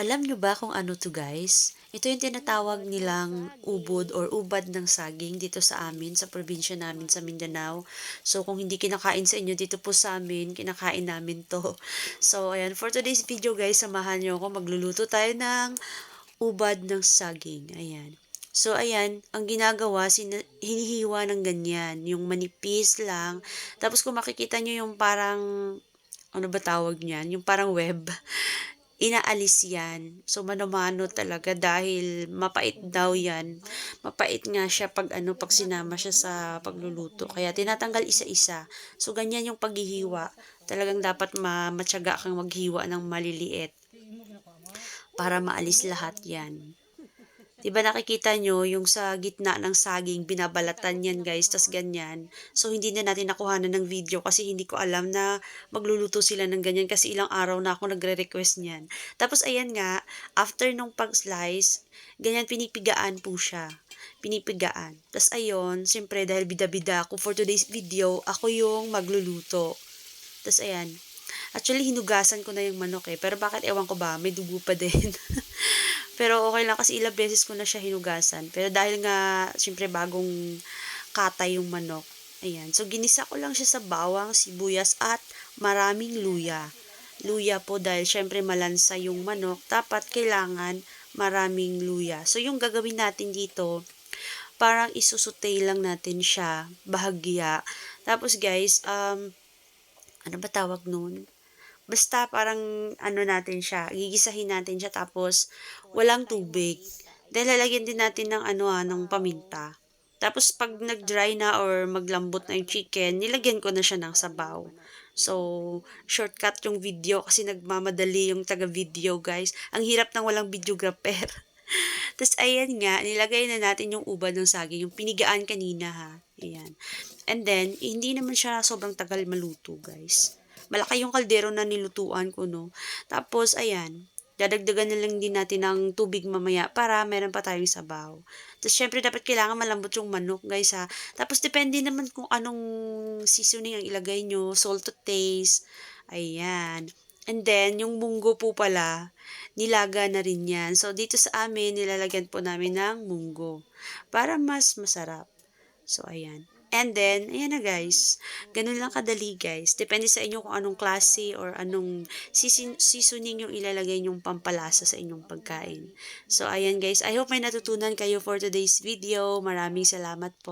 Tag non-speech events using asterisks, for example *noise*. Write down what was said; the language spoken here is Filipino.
Alam nyo ba kung ano to guys? Ito yung tinatawag nilang ubod or ubad ng saging dito sa amin, sa probinsya namin sa Mindanao. So kung hindi kinakain sa inyo dito po sa amin, kinakain namin to. *laughs* So ayan, for today's video guys, samahan nyo ako. Magluluto tayo ng ubad ng saging. Ayan. So, ayan, ang ginagawa, hinihiwa ng ganyan, yung manipis lang. Tapos, kung makikita nyo yung parang, ano ba tawag niyan? Yung parang web inaalis yan. So, mano-mano talaga dahil mapait daw yan. Mapait nga siya pag ano, pag sinama siya sa pagluluto. Kaya tinatanggal isa-isa. So, ganyan yung paghihiwa. Talagang dapat ma matyaga kang maghiwa ng maliliit para maalis lahat yan. Diba nakikita nyo, yung sa gitna ng saging, binabalatan yan guys, tas ganyan. So, hindi na natin nakuhanan ng video kasi hindi ko alam na magluluto sila ng ganyan kasi ilang araw na ako nagre-request niyan. Tapos, ayan nga, after nung pag-slice, ganyan pinipigaan po siya. Pinipigaan. Tapos, ayun, siyempre dahil bida-bida ako for today's video, ako yung magluluto. Tapos, ayan, Actually, hinugasan ko na yung manok eh. Pero bakit ewan ko ba, may dugo pa din. *laughs* Pero okay lang kasi ilang beses ko na siya hinugasan. Pero dahil nga, syempre bagong kata yung manok. Ayan. So, ginisa ko lang siya sa bawang, sibuyas, at maraming luya. Luya po dahil syempre malansa yung manok. Dapat kailangan maraming luya. So, yung gagawin natin dito, parang isusutay lang natin siya, bahagya. Tapos guys, um, ano ba tawag nun? Basta parang ano natin siya, gigisahin natin siya tapos walang tubig. Dahil lalagyan din natin ng ano ah, ng paminta. Tapos pag nag-dry na or maglambot na yung chicken, nilagyan ko na siya ng sabaw. So, shortcut yung video kasi nagmamadali yung taga-video guys. Ang hirap ng walang videographer. *laughs* Tapos ayan nga, nilagay na natin yung uban ng saging, yung pinigaan kanina ha. Ayan. And then, hindi naman siya sobrang tagal maluto guys. Malaki yung kaldero na nilutuan ko, no. Tapos, ayan, dadagdagan na lang din natin ng tubig mamaya para meron pa tayong sabaw. Tapos, syempre, dapat kailangan malambot yung manok, guys, ha. Tapos, depende naman kung anong seasoning ang ilagay nyo, salt to taste. Ayan. And then, yung munggo po pala, nilaga na rin yan. So, dito sa amin, nilalagyan po namin ng munggo para mas masarap. So, ayan. And then, ayan na guys. Ganun lang kadali guys. Depende sa inyo kung anong klase or anong season, seasoning yung ilalagay nyong pampalasa sa inyong pagkain. So, ayan guys. I hope may natutunan kayo for today's video. Maraming salamat po.